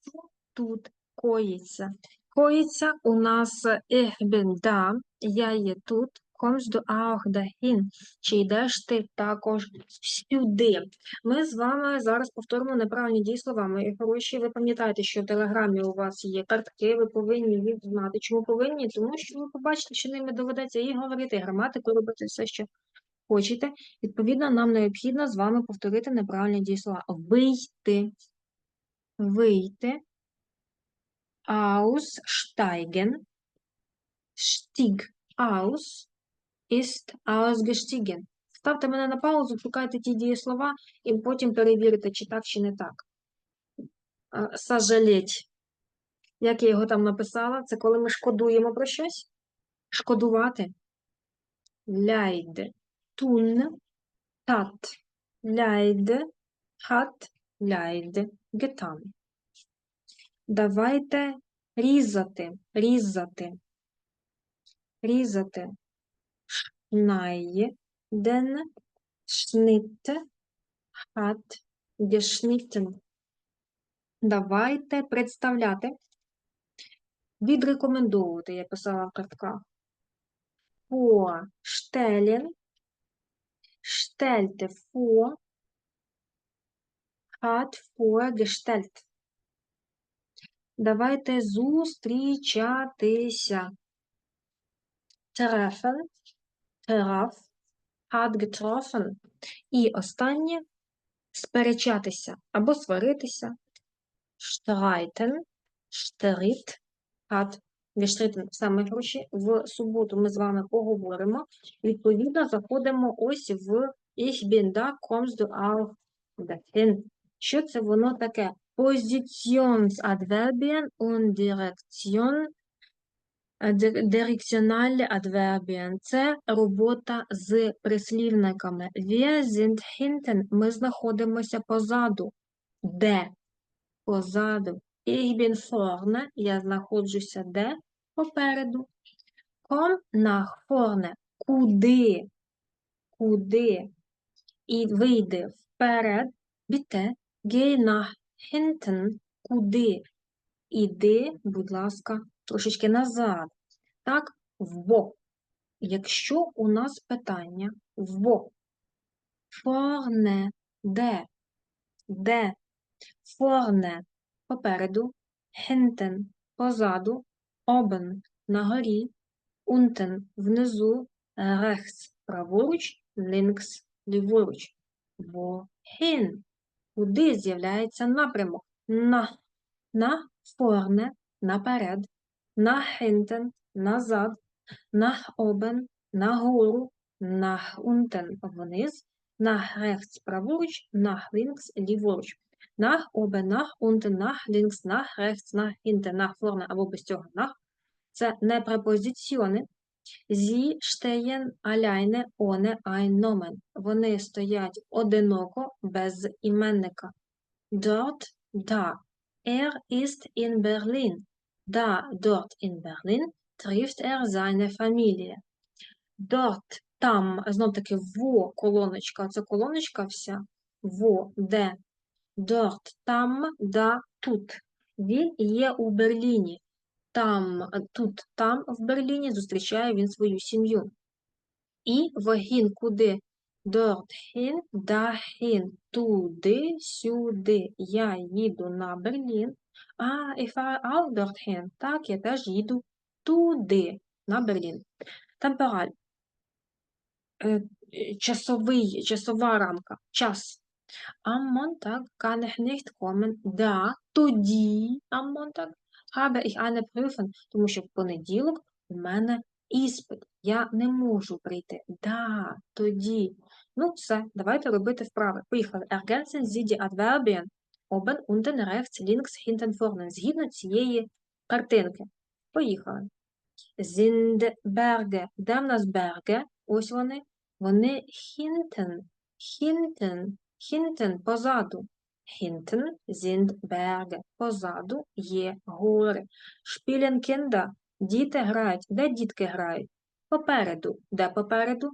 Що тут коїться? Коїться у нас ich da, я є тут, kommst du чи йдеш ти також сюди. Ми з вами зараз повторимо неправильні дієслова. Мої хороші, ви пам'ятаєте, що в Телеграмі у вас є картки, ви повинні їх знати. Чому повинні? Тому що ви побачите, що ними доведеться і говорити, і граматику робити все, що хочете. Відповідно, нам необхідно з вами повторити неправильні дієслова. Вийти. Вийти. Aussteigen. Stieg aus ist ausgestiegen. Ставте мене на паузу, шукайте ті дієслова і потім перевірите, чи так, чи не так. А, Сожалеть. Як я його там написала? Це коли ми шкодуємо про щось? Шкодувати. Leid. Tun. Tat. Leid. Hat. Leid. Getan. Давайте різати, різати, різати. Schneiden, Schnitt, hat, geschnitten. Давайте представляти, відрекомендовувати, я писала в картках. Vorstellen, stellte vor, hat vorgestellt. Давайте зустрічатися. Treffen, traf, hat getroffen. І останнє сперечатися або сваритися. Streiten, stritt, hat gestritten. Саме гроші в суботу ми з вами поговоримо. Відповідно, заходимо ось в Ich bin da, kommst du auch dahin. Що це воно таке? Positionsadverbien und Direktion, е, ди- дирекціональні adverbien. Це робота з прислівниками. Wir sind hinten. Ми знаходимося позаду. Де? Позаду. Ich bin vorne. Я знаходжуся де? Попереду. Komm nach vorne. Куди? Куди? І вийди вперед. Bitte, geh nach hinten. Куди? Іди, будь ласка, трошечки назад. Так, вбок. Якщо у нас питання вбок. Vorne. Де? Де? Vorne. Попереду. Hinten. Позаду. Oben. Нагорі. Unten. Внизу. Rechts. Праворуч. Links. Ліворуч. Wohin. Куди з'являється напрямок? На. На vorne. Наперед. На hinten. Назад. Nach oben. Нагору. Nach unten. Вниз. Nach rechts. Праворуч. Nach links. Ліворуч. Nach oben. Nach unten. Nach links. Nach rechts. Nach hinten. Nach vorne. Або без цього. Nach. Це не препозиціони. Sie stehen alleine ohne ein Nomen. Вони стоять одиноко без іменника. Dort, da. Er ist in Berlin. Da, dort in Berlin trifft er seine Familie. Dort, там, знов таки, во колоночка. Це колоночка вся. Во, де. Dort, там, да, тут. Він є у Берліні там, е, тут, там, в Берліні зустрічає він свою сім'ю. І вогін куди? Dorthin, dahin, туди, сюди. Я їду на Берлін. А, fahre auch dorthin. Так, я теж їду туди, на Берлін. Темпераль. Е, е, Часовий, часова рамка. Час. Am Montag kann. Да, тоді, am habe ich eine Prüfung, тому що в понеділок у мене іспит. Я не можу прийти. Да, тоді. Ну, все, давайте робити вправи. Поїхали. Ergänzen Sie die Adverbien oben, unten, rechts, links, hinten, vorne. Згідно цієї картинки. Поїхали. Sind Berge. Де в нас Берге? Ось вони. Вони hinten. Hinten. Hinten позаду. Hinten sind Berge. Позаду є гори. Spielen. Діти грають. Де дітки грають? Попереду. Де попереду?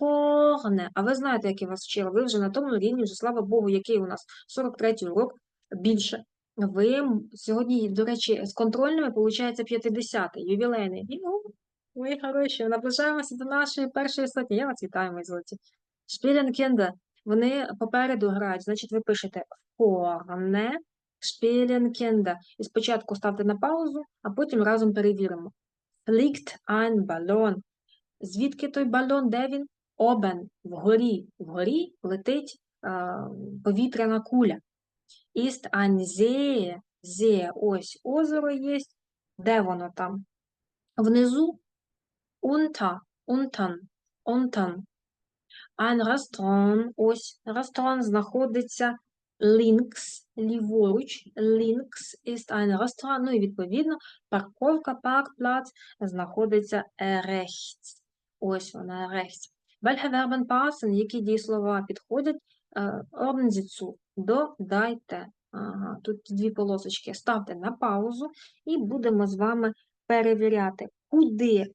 Vorne. А ви знаєте, як я вас вчила? Ви вже на тому рівні, вже, слава Богу, який у нас 43-й урок більше. Ви сьогодні, до речі, з контрольними виходить 50 ювілейний. Ю, Ви хороші, наближаємося до нашої першої сотні. Я вас вітаю, мої золоті. Spielen Kinder. Вони попереду грають, значить, ви пишете vorne spielen І спочатку ставте на паузу, а потім разом перевіримо. Fliegt ein Ballon. Звідки той балон? Де він? Обен, вгорі. Вгорі летить а, повітряна куля. Ist ein See. See. Ось озеро є. Де воно там? Внизу. Unter. Unten. Unten. Ein Restaurant. Ось ресторан знаходиться links, ліворуч. Links ist ein Restaurant. Ну і відповідно парковка, паркплац знаходиться rechts. Ось вона rechts. Welche Verben passen? Які дієслова підходять? Ordnen Sie zu. Додайте. Ага, тут дві полосочки. Ставте на паузу і будемо з вами перевіряти, куди,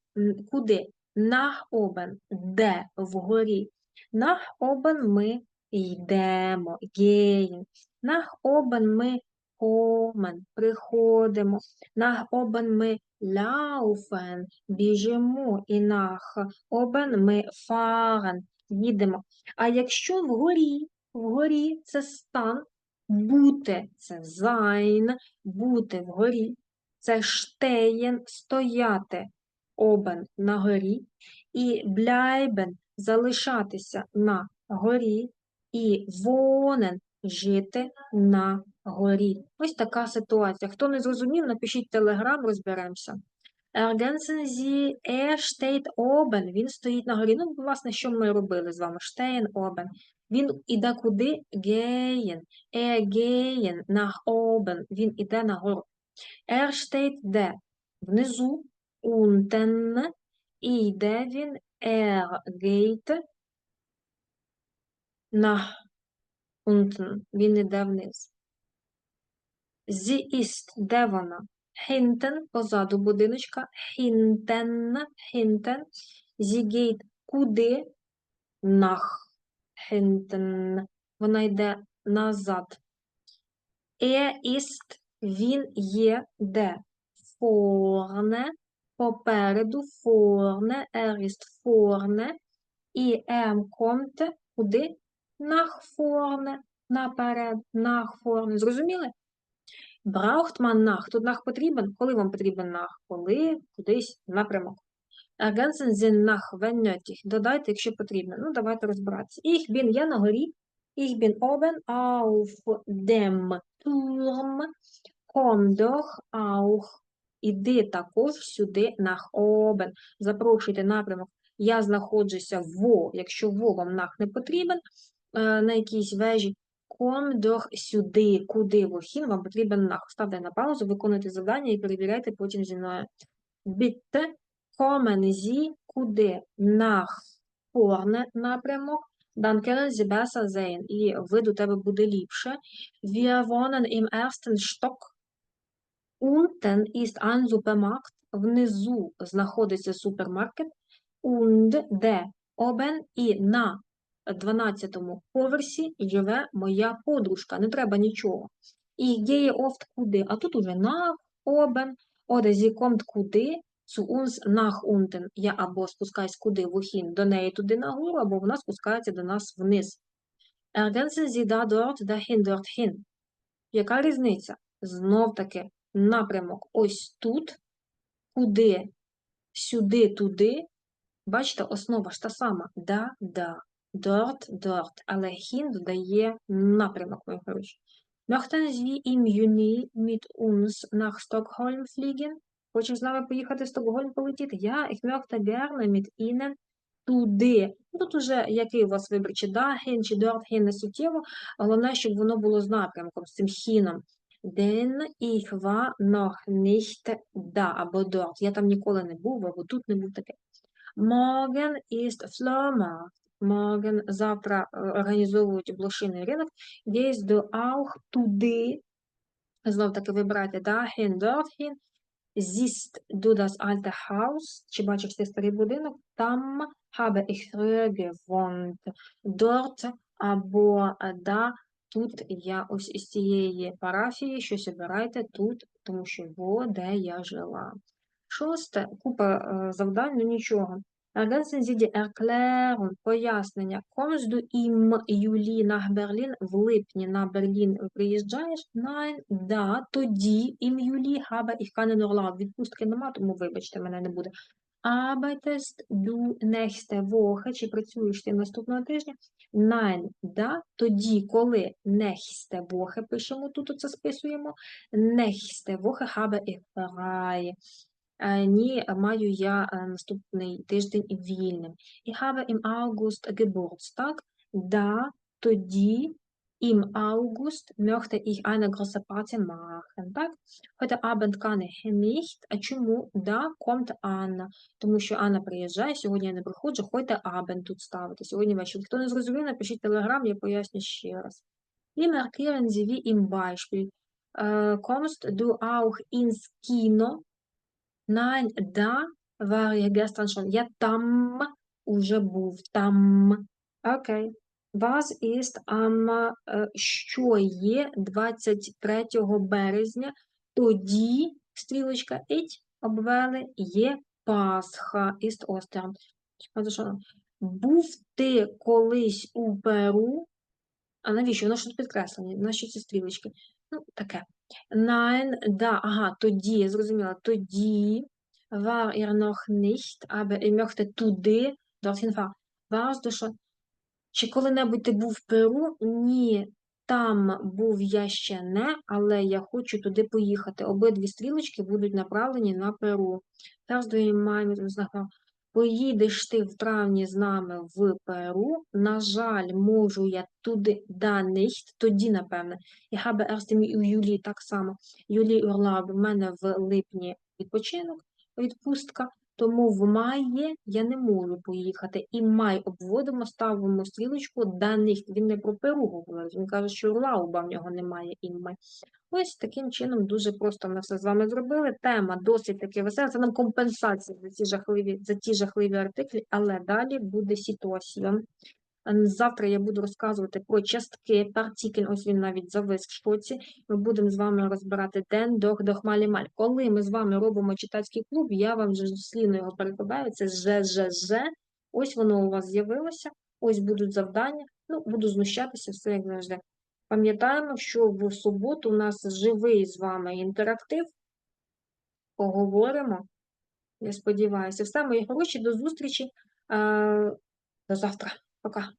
куди nach oben, де вгорі. Nach oben ми йдемо, gehen. Nach oben ми kommen, приходимо. Nach oben ми laufen, біжимо. І nach oben ми fahren, їдемо. А якщо вгорі, вгорі це стан, бути це sein, бути вгорі, це stehen, стояти, oben на горі, і bleiben залишатися на горі, і wohnen жити на горі. Ось така ситуація. Хто не зрозумів, напишіть телеграм, розберемося. Er steht oben, він стоїть на горі. Ну, власне, що ми робили з вами? Stehen oben. Він іде куди? Gehen. Er gehen nach oben. Він іде на гору. Er steht де? Внизу. Unten. І йде він. Er geht nach unten. Він іде вниз. Sie ist, де вона? Hinten, позаду будиночка. Hinten. Sie geht куди? Nach hinten. Вона йде назад. Er ist, він є де? Vorne, попереду, er ist vorne. І er kommt куди? Vorne, наперед, vorne. Зрозуміли? Man nach? Тут nach потрібен? Коли вам потрібен nach? Коли кудись напрямок. Ergänzen nach, wenn nötig. Додайте, якщо потрібно. Ну, давайте розбиратися. Ich bin, я на горі. Ich bin oben auf dem Turm. Komm doch auch. Іди також сюди nach oben. Запрошуйте напрямок. Я знаходжуся во, якщо во вам нах не потрібен, е, на якійсь вежі. Ком дох сюди, куди вохін, вам потрібен нах. Ставте на паузу, виконуйте завдання і перевіряйте потім зі мною. Bitte kommen Sie куди? Nach vorne напрямок. Können Sie besser. І вид у тебе буде ліпше. Wir wohnen im ersten. Unten ist ein Supermarkt. Внизу знаходиться супермаркет. Und де? Oben і на 12-му поверсі живе моя подружка. Не треба нічого. І gehe oft куди? А тут уже nach oben. Oder sie kommt куди? Zu uns nach unten. Я або спускаюсь куди? Вухін. До неї туди нагору, або вона спускається до нас вниз. Ergänzen Sie da dort, dahin, dorthin. Яка різниця? Знов таки напрямок ось тут, куди, сюди, туди. Бачите, основа ж та сама. Да, да. Dort, dort. Але хін додає напрямок, мої хороші. Möchten Sie im Juni mit uns nach Stockholm fliegen? Хочеш з нами поїхати в Стокгольм полетіти? Я, ich möchte gerne mit Ihnen туди. Ну, Тут уже який у вас вибір, чи dahin, чи dorthin, не суттєво. Головне, щоб воно було з напрямком, з цим хіном. Denn ich war noch nicht da, або dort. Я там ніколи не був, або тут не був таке. Morgen ist Flohmarkt. Morgen, завтра е, організовують блошиний ринок. Gehst du auch туди? Знов таки вибирайте dahin, dorthin. Siehst du das alte Haus? Чи бачиш цей старий будинок? Там habe ich früher gewohnt. Dort або е, da Тут я ось із цієї парафії щось обирайте тут, тому що во, де я жила. Шосте, купа е, завдань, ну нічого. Die Erklärung, пояснення. Du im Juli nach Berlin? В липні на Берлін приїжджаєш? Nein, да, тоді im Juli habe ich keinen Urlaub. Відпустки нема, тому вибачте, мене не буде. Arbeitest du nächste Woche? Чи працюєш ти наступного тижня? Nein, да, тоді, коли nächste Woche пишемо, тут оце списуємо. Nächste Woche habe ich frei. Ні, маю я е, наступний тиждень вільним. Ich habe im August Geburtstag. Да, тоді im August möchte ich eine große Party machen. Так? Heute Abend kann ich nicht. А чому? Да, kommt Anna. Тому що Анна приїжджає, сьогодні я не приходжу, heute Abend тут ставити. Сьогодні вечір. Хто не зрозумів, напишіть телеграм, я поясню ще раз. Wie markieren Sie wie im Beispiel? Äh, kommst du auch ins Kino? Nein, da war ich gestern schon. Я там уже був. Там. Окей. Was ist am, що є 23 березня? Тоді, стрілочка, ить, обвели, є Пасха, ist Ostern. Був ти колись у Перу? А навіщо? Воно ж тут. Наші ці стрілочки. Ну, таке. Nein, да, ага, тоді, я зрозуміла, тоді war er noch nicht, aber er möchte туди, dorthin fahren. Warst du schon? Чи коли-небудь ти був в Перу? Ні, там був я ще не, але я хочу туди поїхати. Обидві стрілочки будуть направлені на Перу. Поїдеш ти в травні з нами в Перу. На жаль, можу я туди да nicht, тоді, напевне. Ich habe erst im Juli так само. Юлі Урлаб, в мене в липні відпочинок, відпустка, тому в має я не можу поїхати. І май обводимо, ставимо стрілочку даних. Він не про Перу говорить, він каже, що лауба в нього немає і май. Ось таким чином дуже просто ми все з вами зробили. Тема досить таки весела. Це нам компенсація за ці жахливі, за ті жахливі артиклі, але далі буде ситуація. Ем, Завтра я буду розказувати про частки, партікль, ось він навіть завис в шоці. Ми будемо з вами розбирати ден, дох, дох, малі, маль. Коли ми з вами робимо читацький клуб, я вам вже дослідно його перекладаю. Це ж, ж, ж. Ось воно у вас з'явилося. Ось будуть завдання. Ну, буду знущатися, все як завжди. Пам'ятаємо, що в суботу у нас живий з вами інтерактив. Поговоримо. Я сподіваюся. Все, мої хороші, до зустрічі. Е, До завтра. Пока.